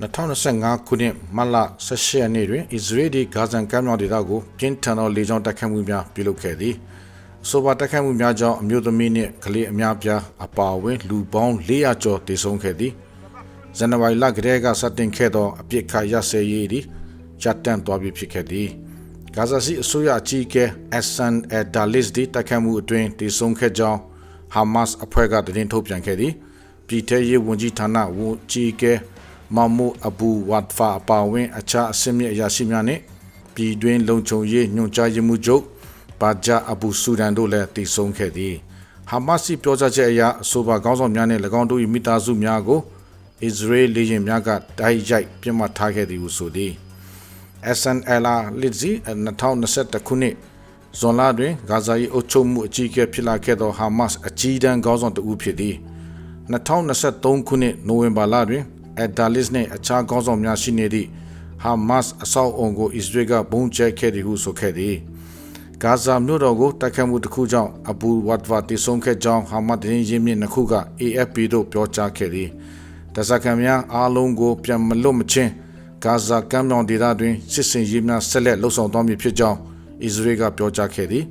2025ခုနှစ်မတ်လ18ရက်နေ့တွင်အစ္စရေးဒီဂါဇန်ကမ်းမြောင်ဒေသကိုပြင်းထန်သောလေကြောင်းတိုက်ခတ်မှုများပြုလုပ်ခဲ့သည်အဆိုပါတိုက်ခတ်မှုများကြောင့်အမျိုးသမီးနှင့်ကလေးအများပြားအပါအဝင်လူပေါင်း400ကျော်သေဆုံးခဲ့သည်ဇန်နဝါရီလကတည်းကစတင်ခဲ့သောအပြစ်ခတ်ရစဲရေးသည်ရပ်တန့်သွားပြီဖြစ်ခဲ့သည်ဂါဇာစီအစိုးရအကြီးအကဲအဆန်အဒါလစ်ဒီတိုက်ခတ်မှုအတွင်းသေဆုံးခဲ့ကြောင်းဟာမတ်အဖွဲ့ကသတင်းထုတ်ပြန်ခဲ့သည်ပြည်ထရေးဝန်ကြီးဌာနဝန်ကြီးအကဲ မမိုအဘူဝတ်ဖာအပါဝင် အခြားအစင်းမြအရာရှိများနဲ့ပြည်တွင်းလုံခြုံရေးညွှန်ကြားရေးမှူးချုပ်ဘာဂျာအဘူဆူဒန်တို့လည်းတည်ဆုံခဲ့သည်ဟာမတ်စီပြောကြားချက်အရအဆိုပါခေါင်းဆောင်များနဲ့၎င်းတို့၏မိသားစုများကိုအစ္စရေးလေယာဉ်များကတိုက်ရိုက်ပြစ်မှတ်ထားခဲ့သည်ဟုဆိုသည် SNL လစ်ဇီ2021ခုနှစ်ဇွန်လတွင်ဂါဇာ၏အုပ်ချုပ်မှုအကြီးအကဲဖြစ်လာခဲ့သောဟာမတ်အကြီးတန်းခေါင်းဆောင်တဦးဖြစ်သည်2023ခုနှစ်နိုဝင်ဘာလတွင် အက်ဒါလစ်နှင့်အခြားခေါင်းဆောင်များရှိနေသည့်ဟာမတ်အဆောက်အုံကိုအစ္စရေးကဘုံကျဲခဲ့သည်ဟုဆိုခဲ့သည်ဂါဇာမြို့တော်ကိုတိုက်ခတ်မှုတစ်ခုကြောင့်အဘူဝတ်ဗာတိဆုံးခဲ့ကြောင်းဟာမတ်တရင်ရင်းမြစ်နှစ်ခုက AFP တို့ပြောကြားခဲ့သည်တစကံများအားလုံးကိုပြန်မလွတ်မချင်းဂါဇာကမ်းမြောင်ဒေသတွင်စစ်စင်ရေးများဆက်လက်လှုပ်ဆောင်သွားမည်ဖြစ်ကြောင်းအစ္စရေးကပြောကြားခဲ့သည်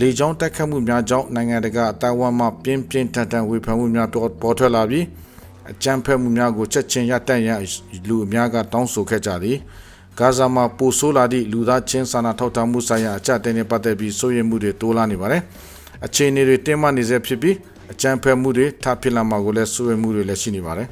လေကြောင်းတိုက်ခတ်မှုများကြောင့်နိုင်ငံတကာအတိုင်းအဝန်းမှပြင်းပြင်းထန်ထန်ဝေဖန်မှုများပေါ်ပေါ်ထွက်လာပြီး အကြမ်းဖက်မှုများကိုချက်ချင်းရပ်တန့်ရန်လူအများကတောင်းဆိုခဲ့ကြသည်ဂါဇာမှာပိုဆိုးလာသည့်လူသားချင်းစာနာထောက်ထားမှုဆိုင်ရာအကြအတဲနဲ့ပတ်သက်ပြီးစိုးရိမ်မှုတွေတိုးလာနေပါတယ်အခြေအနေတွေတင်းမာနေဆဲဖြစ်ပြီးအကြမ်းဖက်မှုတွေထပ်ဖြစ်လာမှာကိုလည်းစိုးရိမ်မှုတွေလည်းရှိနေပါတယ်